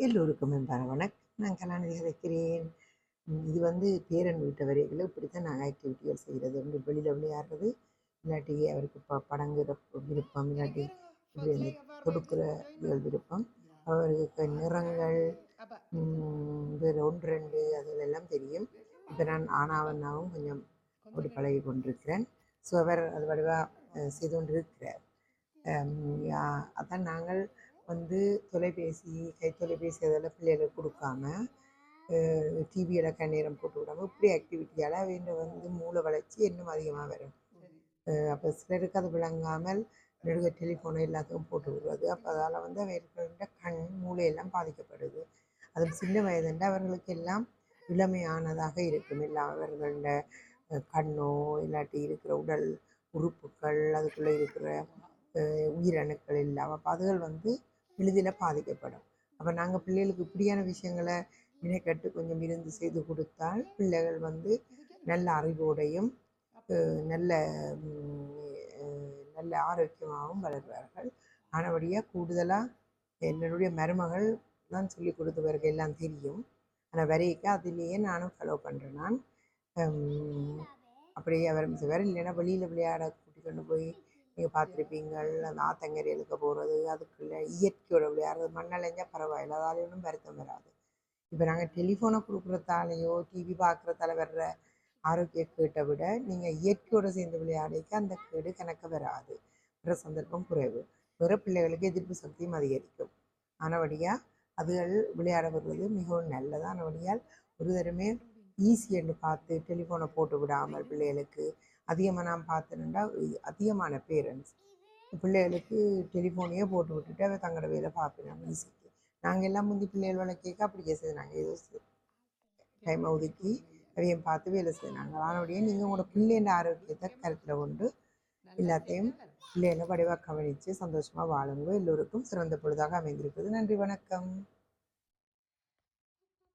எல்லோருக்கும் என்பார் வணக்கம். நான் கலாநிதி கதைக்கிறேன் இது வந்து பேரன் வீட்டு வரைகளை. இப்படித்தான் நாங்கள் ஆக்டிவிட்டிகள் செய்கிறது வந்து வெளியில் விளையாடுறது இல்லாட்டி அவருக்கு ப படங்குற விருப்பம் இல்லாட்டி இப்படி அந்த கொடுக்குற விருப்பம். அவருக்கு நிறங்கள் உம், வேறு ஒன்று ரெண்டு அதுகள் எல்லாம் தெரியும். இப்போ நான் ஆனாவண்ணாவும் கொஞ்சம் அப்படி பழகி கொண்டிருக்கிறேன். ஸோ அவர் அது வடிவாக செய்து கொண்டிருக்கிறார். அதான் நாங்கள் வந்து தொலைபேசி கைத்தொலைபேசி அதெல்லாம் பிள்ளைகளுக்கு கொடுக்காம டிவியில் கண்ணீரம் போட்டு விடாம இப்படி ஆக்டிவிட்டியால் அவங்க வந்து மூளை வளர்ச்சி இன்னும் அதிகமாக வரும். அப்போ சிலருக்கு அது விளங்காமல் நெடுக டெலிஃபோனை எல்லாத்துக்கும் போட்டு விடுறது. அப்போ அதால் வந்து அவர்களோட கண் மூளையெல்லாம் பாதிக்கப்படுது. அது சின்ன வயதுண்ட அவர்களுக்கு எல்லாம் இளமையானதாக இருக்கும். இல்லை அவர்களோட கண்ணோ இல்லாட்டி இருக்கிற உடல் உறுப்புகள் அதுக்குள்ளே இருக்கிற உயிரணுக்கள் எல்லாம். அப்போ அதுகள் வந்து எளிதில் பாதிக்கப்படும். அப்போ நாங்கள் பிள்ளைகளுக்கு இப்படியான விஷயங்களை வினைக்கட்டு கொஞ்சம் இருந்து செய்து கொடுத்தால் பிள்ளைகள் வந்து நல்ல அறிவோடையும் நல்ல நல்ல ஆரோக்கியமாகவும் வளர்வார்கள். ஆனபடியாக கூடுதலாக என்னுடைய மருமகள் தான் சொல்லி கொடுத்தவர்கள் எல்லாம் தெரியும். ஆனால் வரைக்க அதுலேயே நானும் ஃபாலோ பண்ணுறேன் நான். அப்படியே அவர் வேறு இல்லைன்னா வெளியில் விளையாட கூட்டி கொண்டு போய் நீங்கள் பார்த்துருப்பீங்கள் அந்த ஆத்தங்கரை இழுக்க போகிறது அதுக்குள்ள இயற்கையோட விளையாடுறது மண்ணலைஞ்சா பரவாயில்ல. அதாலே ஒன்றும் வருத்தம் வராது. இப்போ நாங்கள் டெலிஃபோனை கொடுக்குறதாலேயோ டிவி பார்க்குறதால வர்ற ஆரோக்கிய கேட்டை விட நீங்கள் இயற்கையோட சேர்ந்து விளையாடிக்க அந்த கேடு கணக்கு வராது. வர சந்தர்ப்பம் குறைவு. பிற பிள்ளைகளுக்கு எதிர்ப்பு சக்தியும் அதிகரிக்கும். ஆனபடியாக அதுகள் விளையாட வருவது மிகவும் நல்லது. ஆனபடியால் ஒரு தரமே ஈஸி என்று பார்த்து டெலிஃபோனை போட்டு விடாமல் பிள்ளைகளுக்கு அதிகமாக நான் பார்த்தேன்டா அதிகமான பேரண்ட்ஸ் பிள்ளைகளுக்கு டெலிஃபோனையே போட்டு விட்டுட்டு அவ தங்களோட வேலை பார்ப்பினாங்க ஈஸிக்கு நாங்கள் எல்லாம் முந்தி பிள்ளைகள் வேலை கேட்க அப்படி செய்து நாங்கள் ஏதோ டைமை ஒதுக்கி அதையும் பார்த்து வேலை செய்னாங்க ஆனபடியே நீங்கள் உங்களோட பிள்ளைன்ற ஆரோக்கியத்தை கருத்தில் கொண்டு எல்லாத்தையும் பிள்ளைகளை வடிவாக கவனித்து சந்தோஷமாக வாழுங்க. எல்லோருக்கும் சிறந்த பொழுதாக அமைந்திருக்குது நன்றி. வணக்கம்.